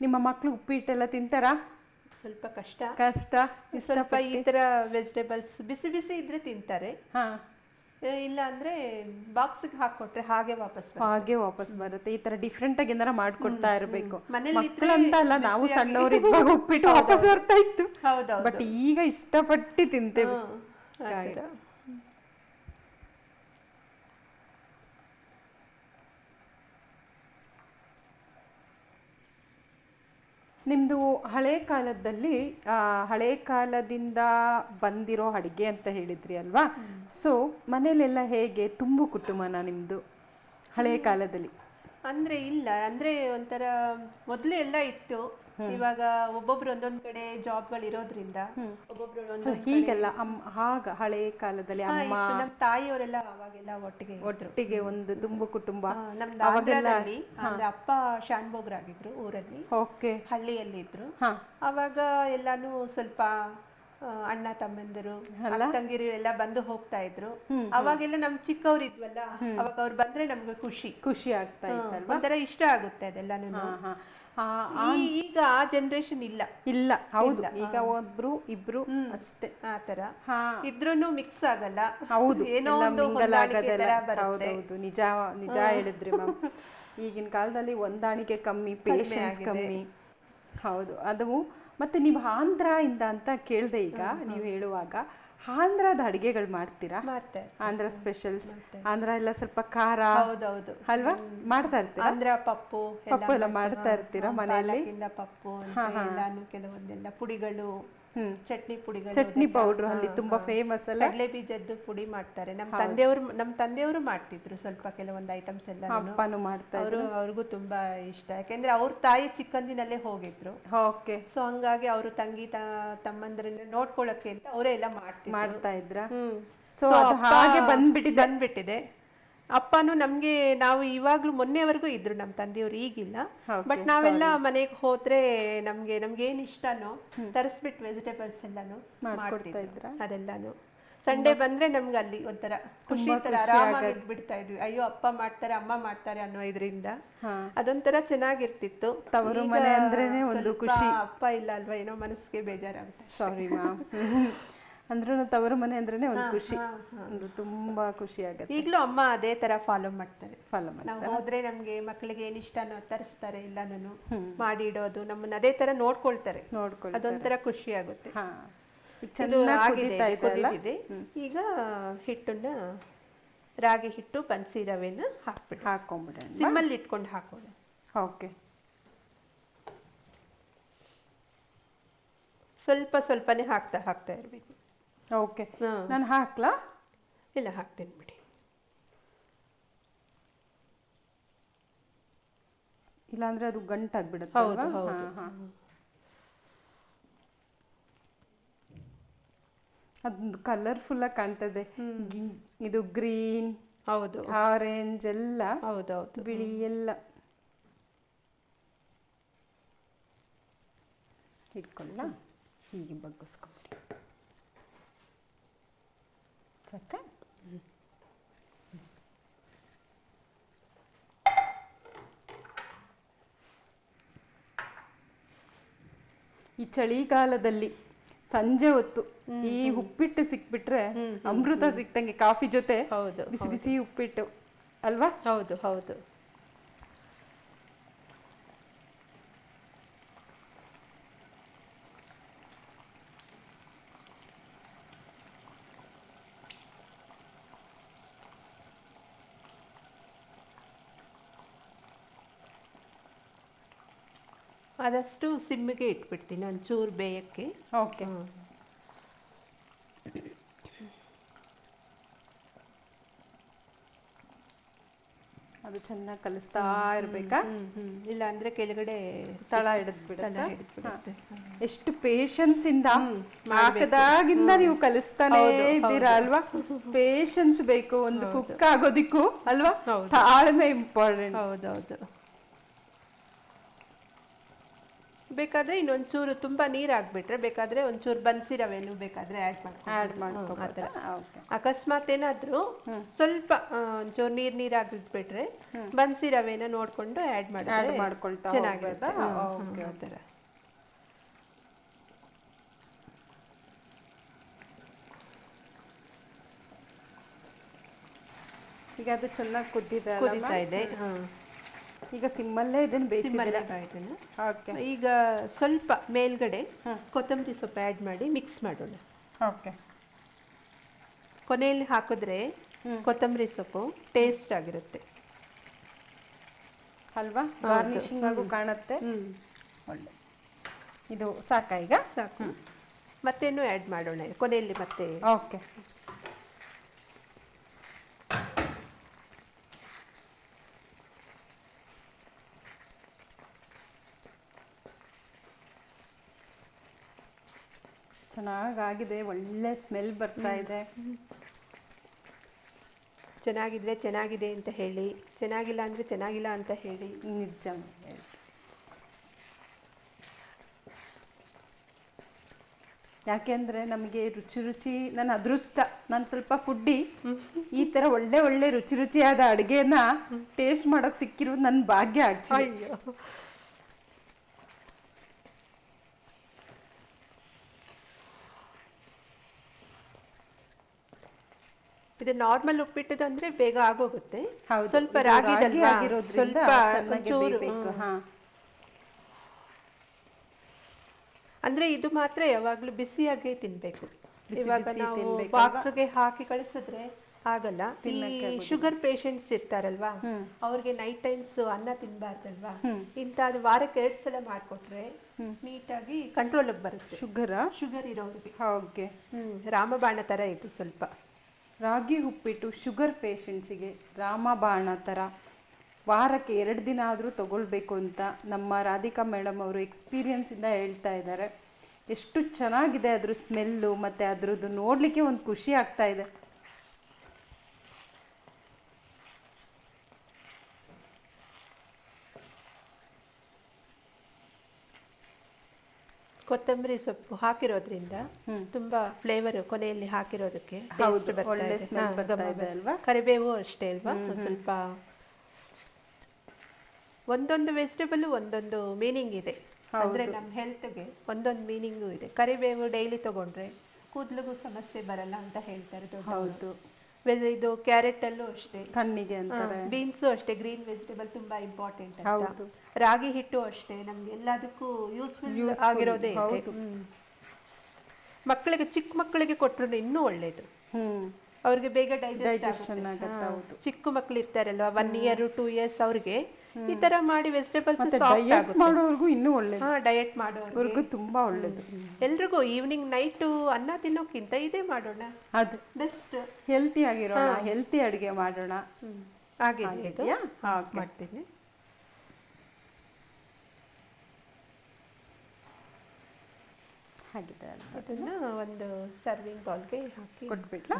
ನಿಮ್ಮ ಮಕ್ಕಳು ಉಪ್ಪಿಟ್ಟೆಲ್ಲ ತಿಂತಾರಾ? ಸ್ವಲ್ಪ ಕಷ್ಟ. ಕಷ್ಟ. ಸ್ವಲ್ಪ ಈ ತರ ವೆಜಿಟೇಬಲ್ಸ್ ಬಿಸಿ ಬಿಸಿ ಇದ್ರೆ ತಿಂತಾರೆ. ಹಾ. ಇಲ್ಲ ಅಂದ್ರೆ ಬಾಕ್ಸಿಗೆ ಹಾಕೊಟ್ರೆ ಹಾಗೆ ವಾಪಸ್. ಹಾಗೆ ವಾಪಸ್ ಬರುತ್ತೆ. ಈ ತರ ಡಿಫ್ರೆಂಟ್ ಆಗಿ ಏನಾರ ಮಾಡ್ಕೊಡ್ತಾ ಇರಬೇಕು. ಮಕ್ಕಳಂತ ಅಲ್ಲ ನಾವು ಸಣ್ಣವ್ರು ಇದ್ದಾಗ ಉಪ್ಪಿಟ್ಟು ವಾಪಸ್ ಬರ್ತಾ ಇತ್ತು. ಬಟ್ ಈಗ ಇಷ್ಟಪಟ್ಟು ತಿಂತೇವೆ. ಆ ಹಳೆ ಕಾಲದಲ್ಲಿ ಹಳೆ ಕಾಲದಿಂದ ಬಂದಿರೋ ಅಡುಗೆ ಅಂತ ಹೇಳಿದ್ರಿ ಅಲ್ವಾ? ಸೊ ಮನೇಲೆಲ್ಲ ಹೇಗೆ ತುಂಬು ಕುಟುಂಬನ ನಿಮ್ಮದು ಹಳೆ ಕಾಲದಲ್ಲಿ? ಅಂದರೆ ಇಲ್ಲ ಅಂದರೆ ಒಂಥರ ಮೊದಲೇ ಎಲ್ಲ ಇತ್ತು. ಇವಾಗ ಒಬ್ಬೊಬ್ರು ಒಂದೊಂದ್ ಕಡೆ ಜಾಬ್ಗಳು ಇರೋದ್ರಿಂದ ಒಬ್ಬೊಬ್ರು ಒಂದೊಂದ್ ಹೀಗೆಲ್ಲ ಹಾಗ ಆಗ ಹಳೆ ಕಾಲದಲ್ಲಿ ಅಮ್ಮ ಇತ್ತು. ನಮ್ ತಾಯಿಯವರೆಲ್ಲ ಅವಾಗೆಲ್ಲ ಒಟ್ಟಿಗೆ. ಒಟ್ಟಿಗೆ ಒಂದು ತುಂಬು ಕುಟುಂಬ. ಅಪ್ಪ ಶಾನ್ಭೋಗ್ರ ಆಗಿದ್ರು ಅಂದ್ರೆ ಅಪ್ಪ ಶಾನ್ಭೋಗ್ರಾಗಿದ್ರು ಊರಲ್ಲಿ. ಓಕೆ. ಹಳ್ಳಿಯಲ್ಲಿ ಇದ್ರು. ಹಾ. ಅವಾಗ ಎಲ್ಲಾನು ಸ್ವಲ್ಪ ಆ, ಅಣ್ಣ ತಮ್ಮಂದಿರು ತಂಗಿರು ಎಲ್ಲ ಬಂದು ಹೋಗ್ತಾ ಇದ್ರು. ಅವಾಗೆಲ್ಲ ನಮ್ ಚಿಕ್ಕವ್ರು ಇದ್ವಲ್ಲ ಅವಾಗ ಅವ್ರು ಬಂದ್ರೆ ನಮ್ಗೆ ಖುಷಿ. ಖುಷಿ ಆಗ್ತಾ ಇತ್ತು ಒಂಥರ ಇಷ್ಟ ಆಗುತ್ತೆ ಅದೆಲ್ಲಾನು ಹಾ ಹಾ. ಆ, ಈ- ಈಗ ಆ ಜನರೇಷನ್ ಇಲ್ಲ. ಇಲ್ಲ ಹೌದು ಈಗ ಒಬ್ರು ಇಬ್ರು ಅಷ್ಟೇ ಆ ತರ ಹಾ. ಇದ್ರೂನು ಮಿಕ್ಸ್ ಆಗಲ್ಲ. ಹೌದು ಏನೋ ಎಲ್ಲ ಒಂದು mingle ಹೊಂದಾಣಿಕೆ ಆಗೋದೆಲ್ಲ. ತರ ಬರುತ್ತೆ. ಹೌದೌದು ನಿಜ ನಿಜ ಹೇಳಿದ್ರಿ ಮ್ಯಾಮ್ ಈಗಿನ ಕಾಲದಲ್ಲಿ ಹೊಂದಾಣಿಕೆ ಕಮ್ಮಿ ಪೇಷನ್ಸ್ ಕಮ್ಮಿ. ಹೌದು ಅದು ಮತ್ತೆ ನೀವು ಆಂಧ್ರ ಇಂದ ಅಂತ ಕೇಳಿದೆ ಈಗ ನೀವು ಹೇಳುವಾಗ. ಆಂಧ್ರದ ಅಡಿಗೆಗಳು ಮಾಡ್ತೀರಾ? ಮಾಡ್ತಾರೆ ಆಂಧ್ರ ಸ್ಪೆಷಲ್ಸ್ ಆಂಧ್ರ ಎಲ್ಲ ಸ್ವಲ್ಪ ಖಾರ ಹೌದೌದು. ಅಲ್ವಾ? ಮಾಡ್ತಾ ಇರ್ತೀರಾ? ಆಂಧ್ರ ಪಪ್ಪು ಪಪ್ಪು ಎಲ್ಲ ಮಾಡ್ತಾ ಇರ್ತೀರಾ ಮನೆಯಲ್ಲಿ? ಪಪ್ಪು ಎಲ್ಲಾನು ಕೆಲವೊಂದೆಲ್ಲ ಪುಡಿಗಳು. ಚಟ್ನಿ ಪುಡಿ ಚಟ್ನಿ ಪೌಡ್ರ್ ಅಲ್ಲಿ ತುಂಬಾ ಫೇಮಸ್ ಅಲ್ಲ? ಕಡಲೆ ಬೀಜದ್ದು ಪುಡಿ ಮಾಡ್ತಾರೆ. ನಮ್ಮ ತಂದೆಯವರು ನಮ್ಮ ತಂದೆಯವರು ಮಾಡ್ತಿದ್ರು ಸ್ವಲ್ಪ ಕೆಲವೊಂದು ಐಟಮ್ಸ್ ಎಲ್ಲ ಅಪ್ಪನು ಮಾಡ್ತಾರೆ ಅವರು ಅವ್ರಿಗೂ ತುಂಬಾ ಇಷ್ಟ. ಯಾಕೆಂದ್ರೆ ಅವ್ರ ತಾಯಿ ಚಿಕ್ಕಂದಿನಲ್ಲೇ ಹೋಗಿದ್ರು. ಓಕೆ. ಸೊ ಹಂಗಾಗಿ ಅವರು ತಂಗಿ ತಮ್ಮಂದ್ರನ್ನ ನೋಡ್ಕೊಳಕ್ಕೆ ಅಂತ ಅವರೇ ಎಲ್ಲ ಮಾಡ್ತಿದ್ರು. ಮಾಡ್ತಾ ಇದ್ರ? ಸೊ ಅದು ಹಾಗೆ ಬಂದ್ಬಿಟ್ಟಿದೆ. ಬಂದ್ಬಿಟ್ಟಿದೆ. ಅಪ್ಪನು ನಮ್ಗೆ ನಾವು ಇವಾಗ್ಲೂ ಮೊನ್ನೆವರೆಗೂ ಇದ್ರು ನಮ್ಮ ತಂದೆಯವರು ಈಗಿಲ್ಲ. ಬಟ್ ನಾವೆಲ್ಲ ಮನೆಗೆ ಹೋದ್ರೆ ನಮ್ಗೆ ನಮ್ಗೆ ಏನ್ ಇಷ್ಟನೋ ತರಿಸ್ಬಿಟ್ಟು ವೆಜಿಟೇಬಲ್ಸ್ ಎಲ್ಲಾನು ಮಾಡ್ತಿದ್ರು. ಅದೆಲ್ಲಾನು. ಸಂಡೇ ಬಂದ್ರೆ ನಮ್ಗೆ ಅಲ್ಲಿ ಒಂಥರ ಖುಷಿ ತರ ಆರಾಮಾಗಿ ಬಿಡ್ತಾ ಇದ್ವಿ. ಅಯ್ಯೋ ಅಪ್ಪ ಮಾಡ್ತಾರೆ ಅಮ್ಮ ಮಾಡ್ತಾರೆ ಅನ್ನೋ ಇದರಿಂದ. ಅದೊಂಥರ ಚೆನ್ನಾಗಿರ್ತಿತ್ತು. ತವರು ಮನೆ ಅಂದ್ರೇನೆ ಒಂದು ಖುಷಿ. ಅಪ್ಪ ಇಲ್ಲ ಅಲ್ವಾ ಏನೋ ಮನಸ್ಸಿಗೆ ಬೇಜಾರಾಗುತ್ತೆ ಸಾರಿ ಮ್ಯಾಮ್ ಅಂದ್ರೂ ತವರು ಮನೆ ಅಂದ್ರೇನೆ ಒಂದು ಖುಷಿ. ಒಂದು ತುಂಬಾ ಖುಷಿ ಆಗುತ್ತೆ. ಈಗಲೂ ಅಮ್ಮ ಅದೇ ತರ ಫಾಲೋ ಮಾಡ್ತಾರೆ. ಫಾಲೋ ಮಾಡ್ತಾರೆ. ನಾವು ಹೋದ್ರೆ ನಮ್ಗೆ ಮಕ್ಕಳಿಗೆ ಏನ್ ಇಷ್ಟನೋ ತರಿಸ್ತಾರೆ ಎಲ್ಲಾನು ಮಾಡಿ ಇಡೋದು ನಮ್ಮನ್ನ ಅದೇ ತರ ನೋಡ್ಕೊಳ್ತಾರೆ. ನೋಡ್ಕೊಳ್ತಾರೆ. ಅದೊಂಥರ ಖುಷಿ ಆಗುತ್ತೆ. ಈಗ ಹಿಟ್ಟನ್ನ ರಾಗಿ ಹಿಟ್ಟು ಬನ್ಸಿ ರವೆನ ಹಾಕ್ಬಿಟ್ಟು ಹಾಕೊಂಡ್ಬಿಡೋಣ ಸಿಮ್ಮಲ್ಲಿ ಇಟ್ಕೊಂಡು ಹಾಕೋಣ. ಓಕೆ. ಸ್ವಲ್ಪ ಸ್ವಲ್ಪನೇ ಹಾಕ್ತಾ ಹಾಕ್ತಾ ಇರ್ಬೇಕು. ಓಕೆ ನಾನು ಹಾಕ್ಲಾ? ಇಲ್ಲ ಹಾಕ್ತೀನಿ ಬಿಡಿ. ಇಲ್ಲಾಂದ್ರೆ ಅದು ಗಂಟಾಗ್ಬಿಡುತ್ತೆ ಹೌದು, ಹೌದು. ಅದೊಂದು ಕಲರ್ಫುಲ್ ಆಗಿ ಕಾಣ್ತದೆ. ಇದು ಗ್ರೀನ್ ಹೌದು. ಆರೆಂಜ್ ಎಲ್ಲ ಹೌದೌದು ಬಿಳಿ ಎಲ್ಲ ಇಟ್ಕೊಳ್ಳ ಹೀಗೆ ಬಗ್ಗಿಸ್ಕೊಂಬಿಡಿ. ಸಾಕಾ ಈ ಚಳಿಗಾಲದಲ್ಲಿ ಸಂಜೆ ಹೊತ್ತು ಈ ಉಪ್ಪಿಟ್ಟು ಸಿಕ್ಬಿಟ್ರೆ ಅಮೃತ ಸಿಕ್ತಂಗೆ ಕಾಫಿ ಜೊತೆ ಹೌದು ಬಿಸಿ ಬಿಸಿ ಉಪ್ಪಿಟ್ಟು ಅಲ್ವಾ? ಹೌದು ಹೌದು. ಆದಷ್ಟು ಸಿಮ್ಮಿಗೆ ಇಟ್ಬಿಡ್ತೀನಿ ಒಂಚೂರು ಬೇಯಕ್ಕೆ. ಓಕೆ. ಅದು ಚೆನ್ನಾಗಿ ಕಲಿಸ್ತಾ ಇರಬೇಕಾ? ಇಲ್ಲ ಅಂದ್ರೆ ಕೆಳಗಡೆ ತಳ ಹಿಡಿದ್ ಬಿಡುತ್ತಾ ಹಿಡಿದ್ಬಿಡುತ್ತೆ. ಎಷ್ಟು ಪೇಷನ್ಸ್ ಇಂದ ಹಾಕದಾಗಿಂದ ನೀವು ಕಲಿಸ್ತಾನೆ ಇದ್ದೀರಾ ಅಲ್ವಾ? ಪೇಶನ್ಸ್ ಬೇಕು ಒಂದು ಕುಕ್ ಆಗೋದಿಕ್ಕೂ ಅಲ್ವಾ. ತಾಳ್ಮೆ ಇಂಪಾರ್ಟೆಂಟ್ ಹೌದೌದು ಬೇಕಾದ್ರೆ ಇನ್ನೊಂಚೂರು ತುಂಬಾ ನೀರು ಹಾಕ್ಬಿಟ್ರೆ ಬೇಕಾದ್ರೆ ಒಂಚೂರು ಬನ್ಸಿ ರವೆನು ಬೇಕಾದ್ರೆ ಆ್ಯಡ್ ಆ್ಯಡ್ ಮಾಡ್ಕೋಬೋದಾ? ಓಕೆ ಅಕಸ್ಮಾತ್ ಏನಾದರೂ ಸ್ವಲ್ಪ ಒಂಚೂರು ನೀರು ನೀರ್ ಬಿಟ್ರೆ ಬನ್ಸಿ ರವೆನ ನೋಡ್ಕೊಂಡು ಆ್ಯಡ್ ಆ್ಯಡ್ ಮಾಡಿದ್ರೆ ಮಾಡ್ಕೊಳ್ತಾ ಚೆನ್ನಾಗಿರುತ್ತೆ. ಓಕೆ ಆ ಥರ. ಈಗ ಅದು ಚೆನ್ನಾಗಿ ಕುದ್ದಿದೆ ಕುದೀತಾ ಇದೆ. ಹಾ. ಈಗ ಸಿಮ್ಮಲ್ಲೇ ಇದನ್ನ ಬೇಯಿಸಿದ್ದೀರಾ? ಓಕೆ. ಈಗ ಸ್ವಲ್ಪ ಮೇಲ್ಗಡೆ ಕೊತ್ತಂಬರಿ ಸೊಪ್ಪು ಆ್ಯಡ್ ಮಾಡಿ ಮಿಕ್ಸ್ ಮಾಡೋಣ. ಓಕೆ. ಕೊನೆಯಲ್ಲಿ ಹಾಕಿದ್ರೆ ಕೊತ್ತಂಬರಿ ಸೊಪ್ಪು ಟೇಸ್ಟ್ ಆಗಿರುತ್ತೆ. ಅಲ್ವಾ? ಗಾರ್ನಿಶಿಂಗ್ ಆಗು ಕಾಣುತ್ತೆ. ಒಳ್ಳೆ. ಇದು ಸಾಕಾ ಈಗ? ಸಾಕು. ಮತ್ತೇನು ಆ್ಯಡ್ ಮಾಡೋಣ? ಕೊನೆಯಲ್ಲಿ ಮತ್ತೆ ಓಕೆ. ಚೆನ್ನಾಗಾಗಿದೆ ಒಳ್ಳೆ ಸ್ಮೆಲ್ ಬರ್ತಾ ಇದೆ. ಚೆನ್ನಾಗಿದ್ರೆ ಚೆನ್ನಾಗಿದೆ ಅಂತ ಹೇಳಿ ಚೆನ್ನಾಗಿಲ್ಲ ಅಂದ್ರೆ ಚೆನ್ನಾಗಿಲ್ಲ ಅಂತ ಹೇಳಿ. ನಿಜ. ಯಾಕೆಂದ್ರೆ ನಮಗೆ ರುಚಿ ರುಚಿ ನನ್ನ ಅದೃಷ್ಟ ನಾನು ಸ್ವಲ್ಪ ಫುಡ್ಡಿ ಈ ತರ ಒಳ್ಳೆ ಒಳ್ಳೆ ರುಚಿ ರುಚಿಯಾದ ಅಡುಗೆನ ಟೇಸ್ಟ್ ಮಾಡೋಕೆ ಸಿಕ್ಕಿರೋದು ನನ್ನ ಭಾಗ್ಯ ಆಕ್ಚುಲಿ ಇದು ನಾರ್ಮಲ್ ಉಪ್ಪಿಟ್ಟದು ಅಂದ್ರೆ ಬೇಗ ಆಗೋಗುತ್ತೆ. ಸ್ವಲ್ಪ ರಾಗಿ ಸ್ವಲ್ಪ ಅಂದ್ರೆ ಇದು ಮಾತ್ರ ಯಾವಾಗ್ಲೂ ಬಿಸಿಯಾಗಿ ತಿನ್ಬೇಕು. ಇವಾಗ ನಾವು ಬಾಕ್ಸ್ಗೆ ಹಾಕಿ ಕಳಿಸಿದ್ರೆ ಆಗಲ್ಲ. ಈ ಶುಗರ್ ಪೇಷಂಟ್ಸ್ ಇರ್ತಾರಲ್ವಾ? ಅವ್ರಿಗೆ ನೈಟ್ ಟೈಮ್ಸ್ ಅನ್ನ ತಿನ್ಬಾರ್ದಲ್ವಾ? ಇಂಥದ್ದು ವಾರಕ್ಕೆ ಎರಡ್ ಸಲ ಮಾಡ್ಕೊಟ್ರೆ ನೀಟಾಗಿ ಕಂಟ್ರೋಲ್ ಬರುತ್ತೆ. ಶುಗರ್ ಶುಗರ್ ಇರೋರಿಗೆ. ರಾಮಬಾಣ ತರ ಇದು ಸ್ವಲ್ಪ. ರಾಗಿ ಉಪ್ಪಿಟ್ಟು ಶುಗರ್ ಪೇಷಂಟ್ಸಿಗೆ ರಾಮಬಾಣ ಥರ. ವಾರಕ್ಕೆ ಎರಡು ದಿನ ಆದರೂ ತಗೊಳ್ಬೇಕು ಅಂತ ನಮ್ಮ ರಾಧಿಕಾ ಮೇಡಮ್ ಅವರು ಎಕ್ಸ್ಪೀರಿಯನ್ಸಿಂದ ಹೇಳ್ತಾ ಇದ್ದಾರೆ. ಎಷ್ಟು ಚೆನ್ನಾಗಿದೆ ಅದ್ರ ಸ್ಮೆಲ್ಲು ಮತ್ತು ಅದರದ್ದು ನೋಡಲಿಕ್ಕೆ ಒಂದು ಖುಷಿ ಆಗ್ತಾ ಕೊತ್ತಂಬರಿ ಸೊಪ್ಪು ಹಾಕಿರೋದ್ರಿಂದ ತುಂಬಾ ಫ್ಲೇವರ್ ಕೊನೆಯಲ್ಲಿ ಹಾಕಿರೋದಕ್ಕೆ ಹೌದು, taste ಬರ್ತಾ ಒಳ್ಳೆ ಇದೆ. smell ಹಾ, ಬರ್ತಾ ಘಮ ಇದೆ ಅಲ್ವಾ? ಕರಿಬೇವು ಅಷ್ಟೇ ಅಲ್ವಾ? ಒಂದ್ ಸ್ವಲ್ಪ ಒಂದೊಂದು ವೆಜಿಟೇಬಲ್ ಒಂದೊಂದು ಮೀನಿಂಗ್ ಇದೆ. ಅಂದ್ರೆ ನಮ್ಮ ಹೆಲ್ತ್ಗೆ ಒಂದೊಂದು ಮೀನಿಂಗು ಇದೆ. ಕರಿಬೇವು ಡೈಲಿ ತಗೊಂಡ್ರೆ ಕೂದಲಿಗೂ ಸಮಸ್ಯೆ ಬರಲ್ಲ ಅಂತ ಹೇಳ್ತಾರೆ ದೊಡ್ಡವರು. ಹೌದು. ವೆಜ್- ಇದು ಕ್ಯಾರೆಟ್ ಅಲ್ಲೂ ಅಷ್ಟೇ. ಕಣ್ಣಿಗೆ ಅಂತಾರೆ. ಬೀನ್ಸು ಅಷ್ಟೇ ಗ್ರೀನ್ ವೆಜಿಟೇಬಲ್ ತುಂಬಾ ಇಂಪಾರ್ಟೆಂಟ್ ಹೌದು. ರಾಗಿ ಹಿಟ್ಟು ಅಷ್ಟೇ ನಮ್ಗೆ ಎಲ್ಲದಕ್ಕೂ ಯೂಸ್ಫುಲ್ ಆಗಿರೋದೇ. ಮಕ್ಕಳಿಗೆ ಚಿಕ್ಕ ಮಕ್ಕಳಿಗೆ ಕೊಟ್ಟರು ಇನ್ನೂ ಒಳ್ಳೇದು. ಅವ್ರಿಗೆ ಬೇಗ ಡೈಜೆಸ್ಟ್ ಡೈಜೆಷನ್ ಚಿಕ್ಕ ಮಕ್ಕಳು ಇರ್ತಾರಲ್ವಾ ಒನ್ ಇಯರ್ ಟೂ ಇಯರ್ಸ್ ಅವ್ರಿಗೆ ಈ ತರ ಮಾಡಿ ವೆಜಿಟೇಬಲ್ಸ್ ಮಾಡೋರ್ಗು ಡಯಟ್ ಮಾಡೋರ್ಗೂ ಇನ್ನೂ ಒಳ್ಳೇದು. ಹಾ ಡಯಟ್ ಮಾಡೋರ್ಗು. ತುಂಬಾ ಒಳ್ಳೇದು. ಎಲ್ರಿಗೂ ಈವ್ನಿಂಗ್ ನೈಟ್ ಅನ್ನ ತಿನ್ನೋಕ್ಕಿಂತ ಇದೇ ಮಾಡೋಣ. ಅದು. ಬೆಸ್ಟ್ ಹೆಲ್ತಿ ಆಗಿರೋಣ ಹೆಲ್ತಿ ಅಡುಗೆ ಮಾಡೋಣ. ಹಾಗೆ ಮಾಡ್ತೀನಿ. ಅಲ್ವಾ ಅದನ್ನ ಒಂದು ಸರ್ವಿಂಗ್ ಬೌಲ್ಗೆ ಹಾಕಿ. ಕೊಟ್ಬಿಟ್ಲಾ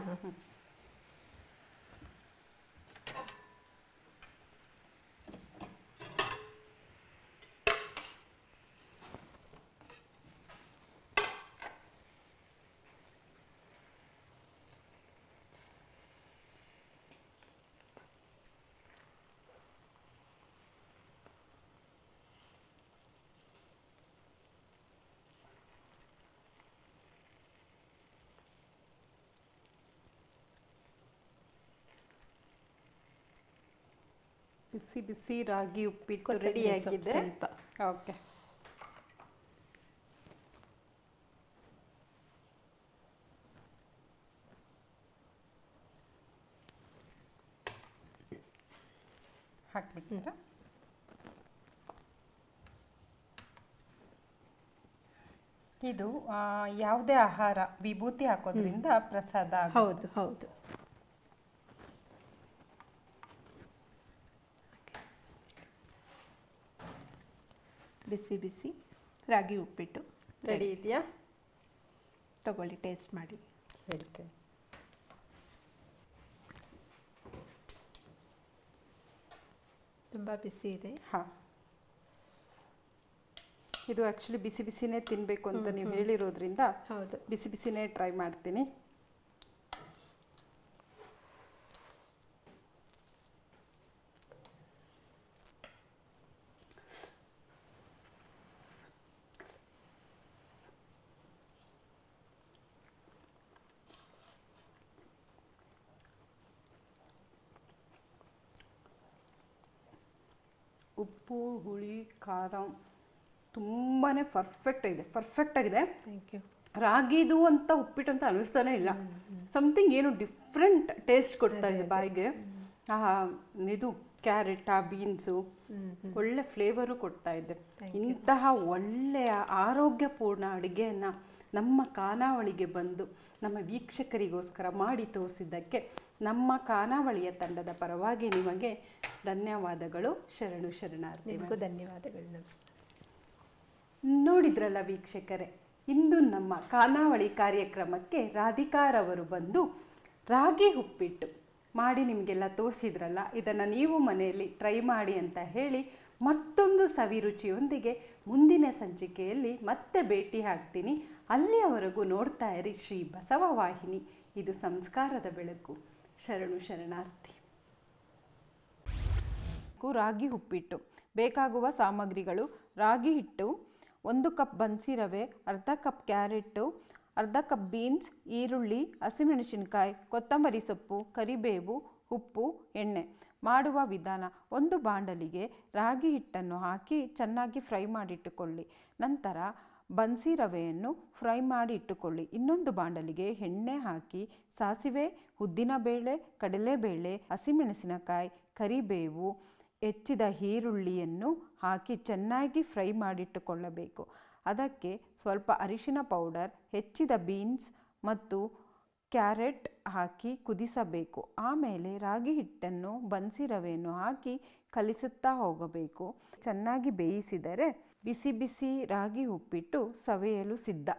ಬಿಸಿ ಬಿಸಿ ರಾಗಿ ಉಪ್ಪಿಟ್ಟು ರೆಡಿ ಆಗಿದೆ. ಸ್ವಲ್ಪ. ಓಕೆ. ಹಾಕ್ಬಿಡ್ತೀರಾ ಇದು ಯಾವುದೇ ಆಹಾರ ವಿಭೂತಿ ಹಾಕೋದ್ರಿಂದ ಪ್ರಸಾದ. ಹೌದು ಹೌದು. ಬಿಸಿ ಬಿಸಿ ರಾಗಿ ಉಪ್ಪಿಟ್ಟು ರೆಡಿ ಇದೆಯಾ? ತಗೊಳ್ಳಿ ಟೇಸ್ಟ್ ಮಾಡಿ. ಹೇಳ್ತೇನೆ. ತುಂಬ ಬಿಸಿ ಇದೆ. ಹಾಂ. ಇದು ಆ್ಯಕ್ಚುಲಿ ಬಿಸಿ ಬಿಸಿನೇ ತಿನ್ನಬೇಕು ಅಂತ ನೀವು ಹೇಳಿರೋದ್ರಿಂದ ಹೌದು. ಬಿಸಿ ಬಿಸಿನೇ ಟ್ರೈ ಮಾಡ್ತೀನಿ. ಉಪ್ಪು ಹುಳಿ ಖಾರ ತುಂಬಾ ಪರ್ಫೆಕ್ಟ್ ಇದೆ. ಪರ್ಫೆಕ್ಟ್ ಆಗಿದೆ. ಥ್ಯಾಂಕ್ ಯು ರಾಗಿದು ಅಂತ ಉಪ್ಪಿಟ್ಟು ಅಂತ ಅನಿಸ್ತಾನೆ ಇಲ್ಲ. ಸಮಥಿಂಗ್ ಏನು ಡಿಫ್ರೆಂಟ್ ಟೇಸ್ಟ್ ಕೊಡ್ತಾ ಇದೆ ಬಾಯಿಗೆ. ಆ ಇದು ಕ್ಯಾರೆಟ್ ಆ ಬೀನ್ಸು ಒಳ್ಳೆ ಫ್ಲೇವರು ಕೊಡ್ತಾ ಇದೆ. ಇಂತಹ ಒಳ್ಳೆಯ ಆರೋಗ್ಯಪೂರ್ಣ ಅಡುಗೆಯನ್ನು ನಮ್ಮ ಖಾನಾವಳಿಗೆ ಬಂದು ನಮ್ಮ ವೀಕ್ಷಕರಿಗೋಸ್ಕರ ಮಾಡಿ ತೋರಿಸಿದ್ದಕ್ಕೆ ನಮ್ಮ ಖಾನಾವಳಿಯ ತಂಡದ ಪರವಾಗಿ ನಿಮಗೆ ಧನ್ಯವಾದಗಳು. ಶರಣು ಶರಣಾರ್ಥಿಗೂ ಧನ್ಯವಾದಗಳು. ನೋಡಿದ್ರಲ್ಲ ವೀಕ್ಷಕರೇ ಇಂದು ನಮ್ಮ ಖಾನಾವಳಿ ಕಾರ್ಯಕ್ರಮಕ್ಕೆ ರಾಧಿಕಾರವರು ಬಂದು ರಾಗಿ ಉಪ್ಪಿಟ್ಟು ಮಾಡಿ ನಿಮಗೆಲ್ಲ ತೋರಿಸಿದ್ರಲ್ಲ ಇದನ್ನು ನೀವು ಮನೆಯಲ್ಲಿ ಟ್ರೈ ಮಾಡಿ ಅಂತ ಹೇಳಿ ಮತ್ತೊಂದು ಸವಿರುಚಿಯೊಂದಿಗೆ ಮುಂದಿನ ಸಂಚಿಕೆಯಲ್ಲಿ ಮತ್ತೆ ಭೇಟಿ ಆಗ್ತೀನಿ. ಅಲ್ಲಿಯವರೆಗೂ ನೋಡ್ತಾ ಇರಿ ಶ್ರೀ ಬಸವ ವಾಹಿನಿ. ಇದು ಸಂಸ್ಕಾರದ ಬೆಳಕು. ಶರಣು ಶರಣಾರ್ಥಿ. ರಾಗಿ ಉಪ್ಪಿಟ್ಟು. ಬೇಕಾಗುವ ಸಾಮಗ್ರಿಗಳು. ರಾಗಿ ಹಿಟ್ಟು, ಒಂದು ಕಪ್ ಬನ್ಸಿ ರವೆ, ಅರ್ಧ ಕಪ್ ಕ್ಯಾರೆಟ್ಟು, ಅರ್ಧ ಕಪ್ ಬೀನ್ಸ್, ಈರುಳ್ಳಿ, ಹಸಿಮೆಣಸಿನಕಾಯಿ, ಕೊತ್ತಂಬರಿ ಸೊಪ್ಪು, ಕರಿಬೇವು, ಉಪ್ಪು, ಎಣ್ಣೆ. ಮಾಡುವ ವಿಧಾನ ಒಂದು ಬಾಂಡಲಿಗೆ ರಾಗಿ ಹಿಟ್ಟನ್ನು ಹಾಕಿ ಚೆನ್ನಾಗಿ ಫ್ರೈ ಮಾಡಿಟ್ಟುಕೊಳ್ಳಿ. ನಂತರ ಬನ್ಸಿ ರವೆಯನ್ನು ಫ್ರೈ ಮಾಡಿ ಇಟ್ಟುಕೊಳ್ಳಿ ಇನ್ನೊಂದು ಬಾಂಡಲಿಗೆ ಎಣ್ಣೆ ಹಾಕಿ ಸಾಸಿವೆ ಉದ್ದಿನಬೇಳೆ ಕಡಲೆಬೇಳೆ, ಹಸಿಮೆಣಸಿನಕಾಯಿ, ಕರಿಬೇವು, ಹೆಚ್ಚಿದ ಈರುಳ್ಳಿಯನ್ನು ಹಾಕಿ ಚೆನ್ನಾಗಿ ಫ್ರೈ ಮಾಡಿಟ್ಟುಕೊಳ್ಳಬೇಕು. ಅದಕ್ಕೆ ಸ್ವಲ್ಪ ಅರಿಶಿನ ಪೌಡರ್, ಹೆಚ್ಚಿದ ಬೀನ್ಸ್ ಮತ್ತು ಕ್ಯಾರೆಟ್ ಹಾಕಿ ಕುದಿಸಬೇಕು. ಆಮೇಲೆ ರಾಗಿ ಹಿಟ್ಟನ್ನು ಬನ್ಸಿ ರವೆಯನ್ನು ಹಾಕಿ ಕಲಿಸುತ್ತಾ ಹೋಗಬೇಕು. ಚೆನ್ನಾಗಿ ಬೇಯಿಸಿದರೆ ಬಿಸಿ ಬಿಸಿ ರಾಗಿ ಉಪ್ಪಿಟ್ಟು ಸವೆಯಲು ಸಿದ್ಧ.